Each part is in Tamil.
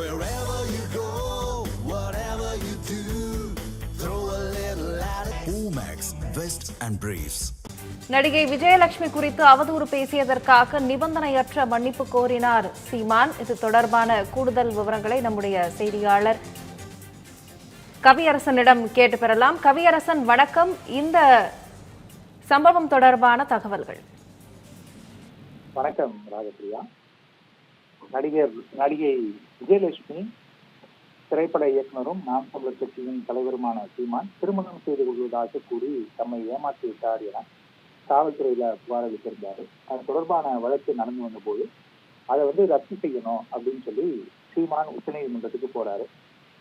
Wherever you go, whatever you do, throw a little at it. Omax, Vest and Briefs. நடிகை விஜயலட்சுமி குறித்து அவதூறு பேசியதற்காக நிபந்தனையற்ற மன்னிப்பு கோரினார் சீமான். இது தொடர்பான கூடுதல் விவரங்களை நம்முடைய செய்தியாளர் கவியரசனிடம் கேட்டு பெறலாம். கவியரசன் வணக்கம். இந்த சம்பவம் தொடர்பான தகவல்கள். வணக்கம் ராஜபிரியா. நடிகர் நடிகை விஜயலட்சுமி திரைப்பட இயக்குனரும் நாம் தமிழர் கட்சியின் தலைவருமான சீமான் திருமணம் செய்து கொள்வதாக கூறி தம்மை ஏமாற்றி விட்டார் என காவல்துறையில புகார் அளித்திருந்தாரு அது தொடர்பான வழக்கு நடந்து வந்தபோது அதை வந்து ரத்து செய்யணும் அப்படின்னு சொல்லி சீமான் உச்சநீதிமன்றத்துக்கு போறாரு.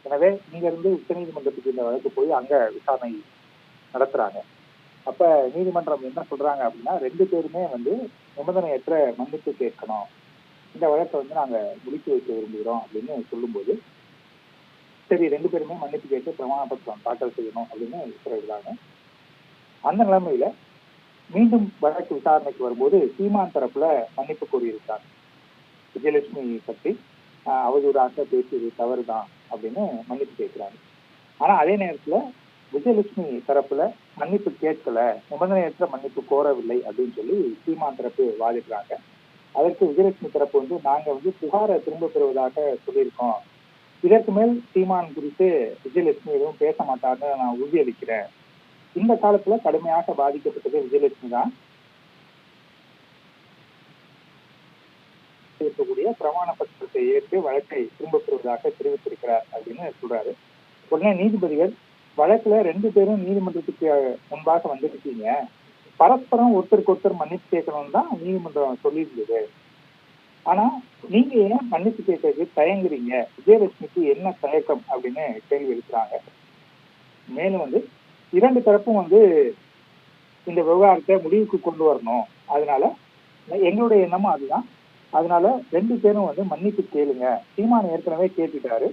எனவே இங்க இருந்து உச்சநீதிமன்றத்துக்கு இந்த வழக்கு போய் அங்க விசாரணை நடத்துறாங்க. அப்ப நீதிமன்றம் என்ன சொல்றாங்க அப்படின்னா ரெண்டு பேருமே வந்து நிபந்தனையற்ற மன்னிப்பு கேட்கணும். இந்த வழக்கை வந்து நாங்கள் முடித்து வைக்க விரும்புகிறோம் அப்படின்னு சொல்லும்போது சரி ரெண்டு பேருமே மன்னிப்பு கேட்டு பிரமாண பத்திரம் தாக்கல் செய்யணும் அப்படின்னு உத்தரவிடுறாங்க. அந்த நிலைமையில மீண்டும் வழக்கு விசாரணைக்கு வரும்போது சீமான் தரப்புல மன்னிப்பு கோரியிருக்காங்க. விஜயலட்சுமி பற்றி அவதூறாக பேசியது தவறுதான் அப்படின்னு மன்னிப்பு கேட்கிறாங்க. ஆனா அதே நேரத்துல விஜயலட்சுமி தரப்புல மன்னிப்பு கேட்கல நிபந்தனையற்ற மன்னிப்பு கோரவில்லை அப்படின்னு சொல்லி சீமான் தரப்பு வாதிடுறாங்க. அதற்கு விஜயலட்சுமி தரப்பு வந்து நாங்க வந்து புகாரை திரும்ப பெறுவதாக சொல்லியிருக்கோம். இதற்கு மேல் சீமான் குறித்து விஜயலட்சுமி எதுவும் பேச மாட்டார்னு நான் உறுதியளிக்கிறேன். இந்த காலத்துல கடுமையாக பாதிக்கப்பட்டது விஜயலட்சுமி தான். இருக்கக்கூடிய பிரமாண பத்திரத்தை ஏற்று வழக்கை திரும்ப பெறுவதாக தெரிவித்திருக்கிறார் அப்படின்னு சொல்றாரு. உடனே நீதிபதிகள் வழக்குல ரெண்டு பேரும் நீதிமன்றத்துக்கு முன்பாக வந்திருக்கீங்க. பரஸ்பரம் ஒருத்தருக்கு ஒருத்தர் மன்னிப்பு கேட்கணும்னு தான் நீதிமன்றம் சொல்லியிருந்தது. ஆனா நீங்க ஏன் மன்னிப்பு கேட்கறதுக்கு தயங்குறீங்க? விஜயலட்சுமிக்கு என்ன தயக்கம் அப்படின்னு கேள்வி எழுப்புறாங்க. மேலும் வந்து இரண்டு தரப்பும் வந்து இந்த விவகாரத்தை முடிவுக்கு கொண்டு வரணும். அதனால எங்களுடைய எண்ணமும் அதுதான். அதனால ரெண்டு பேரும் வந்து மன்னிப்பு கேளுங்க. சீமான் ஏற்கனவே கேட்டுட்டாரு.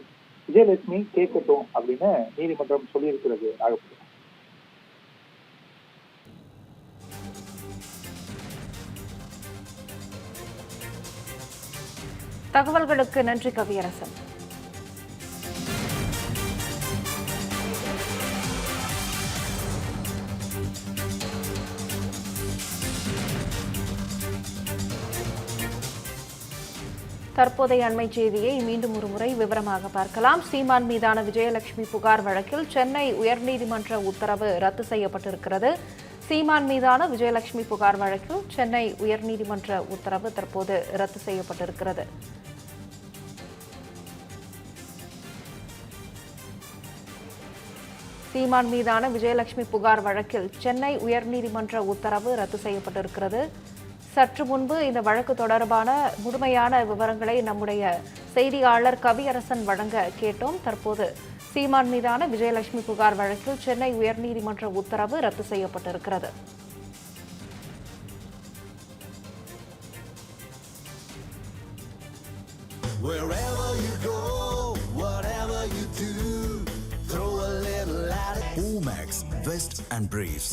விஜயலட்சுமி கேட்கட்டும் அப்படின்னு நீதிமன்றம் சொல்லியிருக்கிறது ஆகப்படும் தகவல்களுக்கு நன்றி கவியரசன். தற்போதைய அண்மை செய்தியை மீண்டும் ஒருமுறை விவரமாக பார்க்கலாம். சீமான் மீதான விஜயலட்சுமி புகார் வழக்கில் சென்னை உயர்நீதிமன்ற உத்தரவு ரத்து செய்யப்பட்டிருக்கிறது. சீமான் மீதான விஜயலட்சுமி புகார் வழக்கில் சென்னை உயர்நீதிமன்ற உத்தரவு தற்போது ரத்து செய்யப்பட்டிருக்கிறது. சீமான் மீதான விஜயலட்சுமி புகார் வழக்கில் சென்னை உயர்நீதிமன்ற உத்தரவு ரத்து செய்யப்பட்டிருக்கிறது. சற்று முன்பு இந்த வழக்கு தொடர்பான முழுமையான விவரங்களை நம்முடைய செய்தியாளர் கவியரசன் வழங்க கேட்டோம். தற்போது சீமான் மீதான விஜயலட்சுமி புகார் வழக்கில் சென்னை உயர்நீதிமன்ற உத்தரவு ரத்து செய்யப்பட்டிருக்கிறது. Omax, Vest and Briefs.